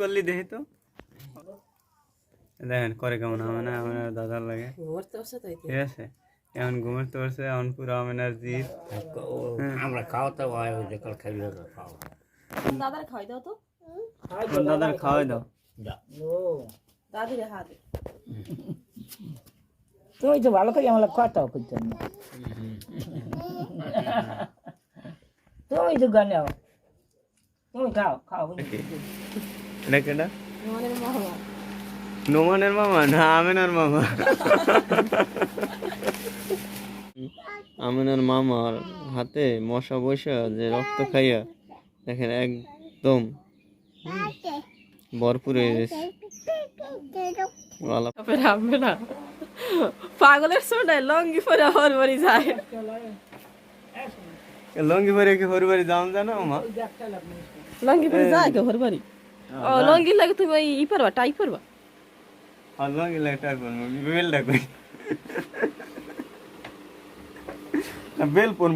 করলি দেখি তো। দেখেন করে কেমন হবে না আমার দাদার লাগে। তাই ঠিক আছে? এখন ঘুমের তো পারছে এখন পুরো আমেনার জিত আমরা খাওয়াতে হয় ওই কাল খাবি দাদার খাওয়াই দাও তো। দাদার খাওয়াই দাও। দাদিরে হাত তুমি তো ভালো করে আমার কথা করতে তুমি তো গানে তুমি খাও খাও এটা নোমানের মামা। না আমেনার মামা। আমেনার মামার হাতে মশা বসা যে রক্ত খাইয়া দেখেন একদম ভরপুর হয়ে গেছে। পাগলের সোনায় লঙ্গি পরে হর বাড়ি যায়। লঙ্গি পরে কি হরবারি দাম জানো মা লঙ্গি পরে যায় কে হর বাড়ি? ও লঙ্গি লাগে তুমি ওই ই পারবা টাই পারবা আর লঙ্গি লাগে টাইপ করব বেলটা কই না বেল পন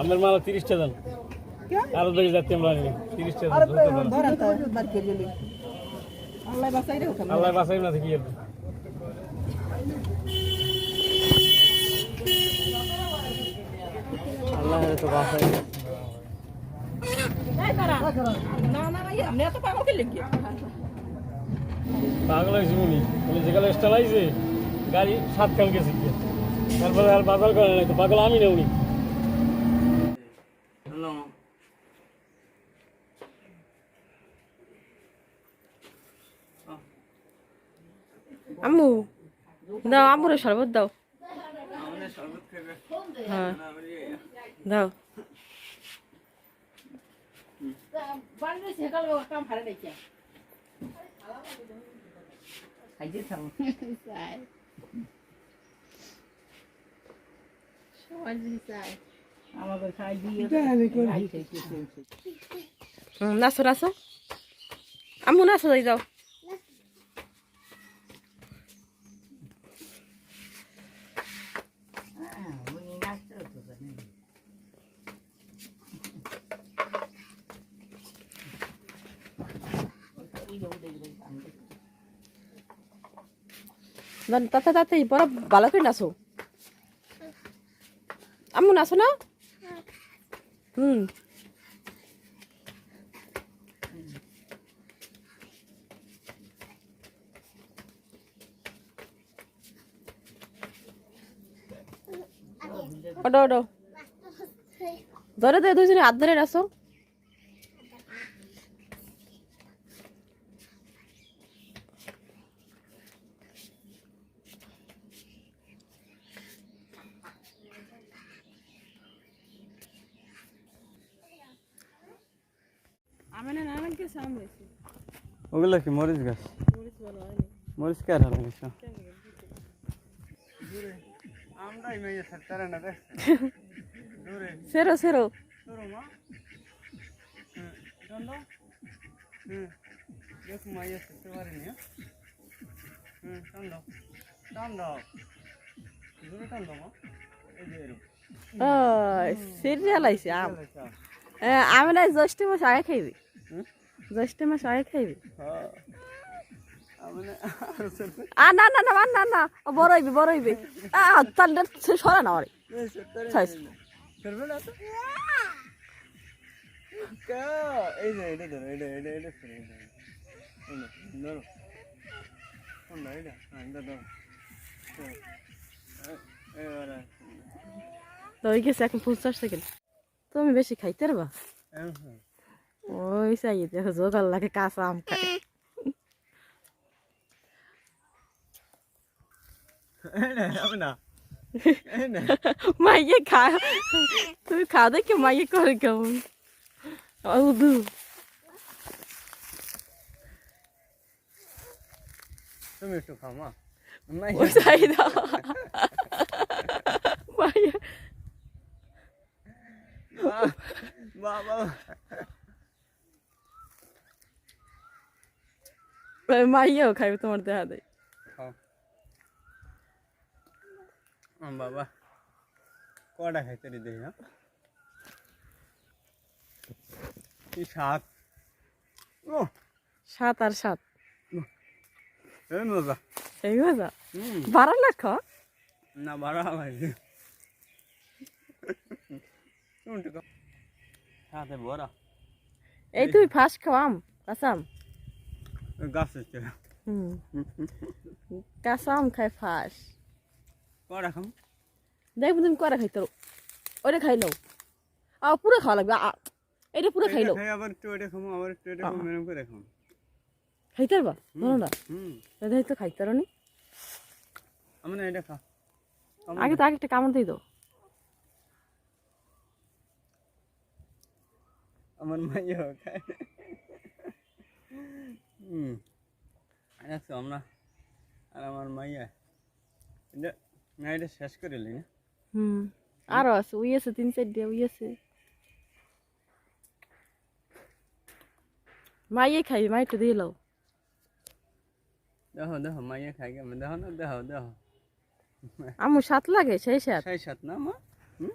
আমের মালা তিরিশটা দেন আরও বেড়ে যাচ্ছি আমরা নিয়ে তিরিশটা আল্লাহ বাসাই না থেকে আল্লাহ তো বাসাই পাগল হয়েছে উনি উনি যেখানে আইছে গাড়ি সাত কাল গেছে গিয়ে। তারপরে আর বাজার করে তো পাগল আমি না। উনি আম্মু দাও আম্মুরে শরবত দাও। হ্যাঁ। দাও আমাকে খাই দিয়ে খাইতে চলছে হুম, নাচো নাচো। আম্মু নাচো যাই যাও। তাতে তাতে বড় ভালো করে নাচো। আম্মু আছো না হুম ওটো ওটো ধরে ধরে দুজনে হাত ধরে নাচো আমি না নানান কে ওগুলো কি মরিচ গাছ? মরিচ কে আর লাগাইছ আমরাই মেয়ে থাকতারে না দেখ দূরে সেরো সেরো। তোর মা হুম হুম দেখ মাইয়া হুম দূরে মা এই যে সিরিয়াল আইছে আম। আমি না জ্যৈষ্ঠ মাস আগে খাইবি। জ্যৈষ্ঠ মাস আগে খাইবি? হ্যাঁ আ না না না না না ও বড় হইবি বড় হইবি। তাহলে সরা না আরে। তো? হ্যাঁ ওই গেছে এখন পঞ্চাশ সেকেন্ড। তুমি বেশি খাইতে পারবা? ওই চাই দেখো জোগাল লাগে কাঁচা আম খাই হবে না এই না মাইয়ে খা তুমি খাও দেখে মাইয়ে করে কেমন উদু তুমি একটু খাও মা নাই ও চাই দাও মাইয়ে বাবা মাইয়েও খাইবে তোমার দেখা দেয়। বাবা। কটা খাইতে দেখি না কি সাত আর সাত। এই মজা। সেই মজা? হুম। বাড়া না লাগে শুনতে সাথে বড়া। এই তুই ফার্স্ট খাওয়াম কাসাম গাছ হুম। কাসাম খাই ফার্স্ট কটা খাম? দেখব তুমি করে খাইতো ওটা খাইলো আ পুরো খাওয়া লাগবে। এটা পুরো খাই আবার একটু এটা খামো আবার একটু এটা খামো এরকম করে খাম। খাইতে পারবা? বলো না। হুম। এটা তো খাইতে পারো নি। আমি না এটা খা। আগে তো আগে একটা কামড় দিই তো আমার মাইয়া খায় হুম দেখছ আমরা আর আমার মাইয়া। এটা না এটা শেষ করে এলি না? হুম আরও আছে উই আছে তিন চারটে উই আছে। মাইয়ে খাই মাই একটু দিয়ে লাও। দেখো দেখো মাইয়া খাই কেমন? দেখো না দেখো দেখো। আমার সাত লাগে সেই সাত। সাই সাত না মা? হুম?